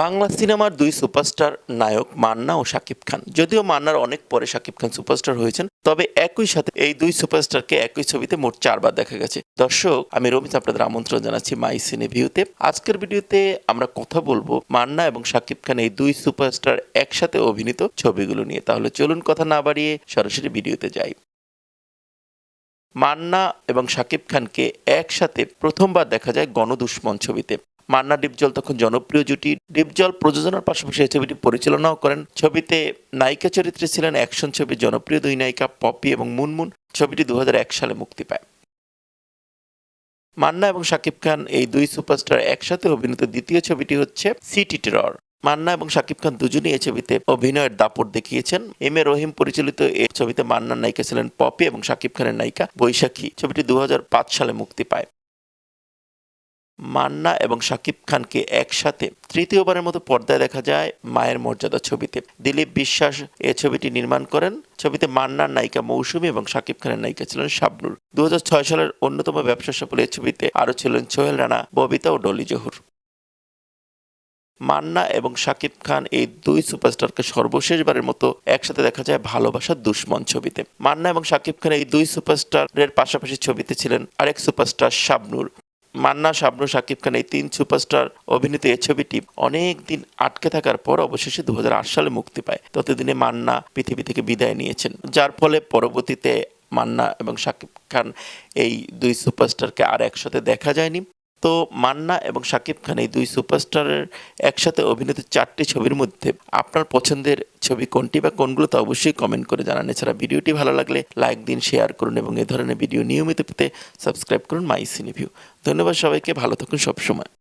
বাংলা সিনেমার দুই সুপারস্টার নায়ক মান্না ও শাকিব খান। যদিও মান্নার অনেক পরে শাকিব খান সুপারস্টার হয়েছেন, তবে একই সাথে এই দুই সুপারস্টারকে একই ছবিতে মোট চারবার দেখা গেছে। দর্শক, আমি রমিত আপনাদের আমন্ত্রণ জানাচ্ছি মাই সিনে ভিউতে আজকের ভিডিওতে আমরা কথা বলব মান্না এবং শাকিব খান এই দুই সুপারস্টার একসাথে অভিনীত ছবিগুলো নিয়ে। তাহলে চলুন কথা না বাড়িয়ে সরাসরি ভিডিওতে যাই। মান্না এবং শাকিব খানকে একসাথে প্রথমবার দেখা যায় গণদুশ্মন ছবিতে। মান্না ডিপজল তখন জনপ্রিয় জুটি। ডিপজল প্রযোজনার পাশাপাশি ছবিটি পরিচালনাও করেন। ছবিতে নায়িকা চরিত্রে ছিলেন অ্যাকশন ছবির জনপ্রিয় দুই নায়িকা পপি এবং মুনমুন। ছবিটি দু হাজার এক সালে মুক্তি পায়। মান্না এবং শাকিব খান এই দুই সুপারস্টার একসাথে অভিনীত দ্বিতীয় ছবিটি হচ্ছে সিটি টেরর। মান্না এবং শাকিব খান দুজনেই এই ছবিতে অভিনয়ের দাপট দেখিয়েছেন। এম এ রহিম পরিচালিত এই ছবিতে মান্নার নায়িকা ছিলেন পপি এবং শাকিব খানের নায়িকা বৈশাখী। ছবিটি দু হাজার পাঁচ সালে মুক্তি পায়। মান্না এবং শাকিব খানকে একসাথে তৃতীয়বারের মতো পর্দায় দেখা যায় মায়ের মর্যাদা ছবিতে। দিলীপ বিশ্বাস এ ছবিটি নির্মাণ করেন। ছবিতে মান্নার নায়িকা মৌসুমী এবং শাকিব খানের নায়িকা ছিলেন শাবনুর। দু হাজার ছয় সালের অন্যতম ব্যবসা সফল এই ছবিতে আরও ছিলেন সোহেল রানা, ববিতা ও ডলি জহুর। মান্না এবং শাকিব খান এই দুই সুপারস্টারকে সর্বশেষবারের মতো একসাথে দেখা যায় ভালোবাসার দুশ্মন ছবিতে। মান্না এবং শাকিব খান এই দুই সুপারস্টারের পাশাপাশি ছবিতে ছিলেন আরেক সুপারস্টার শাবনুর। মান্না শাবনু শাকিব খান এই তিন সুপারস্টার অভিনীত এই ছবিটি অনেক দিন আটকে থাকার পর অবশেষে দু হাজার আট সালে মুক্তি পায়। ততদিনে মান্না পৃথিবী থেকে বিদায় নিয়েছেন। যার ফলে পরবর্তীতে মান্না এবং শাকিব খান এই দুই সুপারস্টারকে আর একসাথে দেখা যায়নি। তো মান্না এবং শাকিব খান এই দুই সুপারস্টারের একসাথে অভিনীত চারটি ছবির মধ্যে আপনার পছন্দের ছবি কোনটি বা কোনগুলো তো অবশ্যই কমেন্ট করে জানান। এছাড়া ভিডিওটি ভালো লাগলে লাইক দিন শেয়ার করুন এবং এ ধরনের ভিডিও নিয়মিত পেতে সাবস্ক্রাইব করুন মাই সিনিভিউ ধন্যবাদ সবাইকে, ভালো থাকুন সবসময়।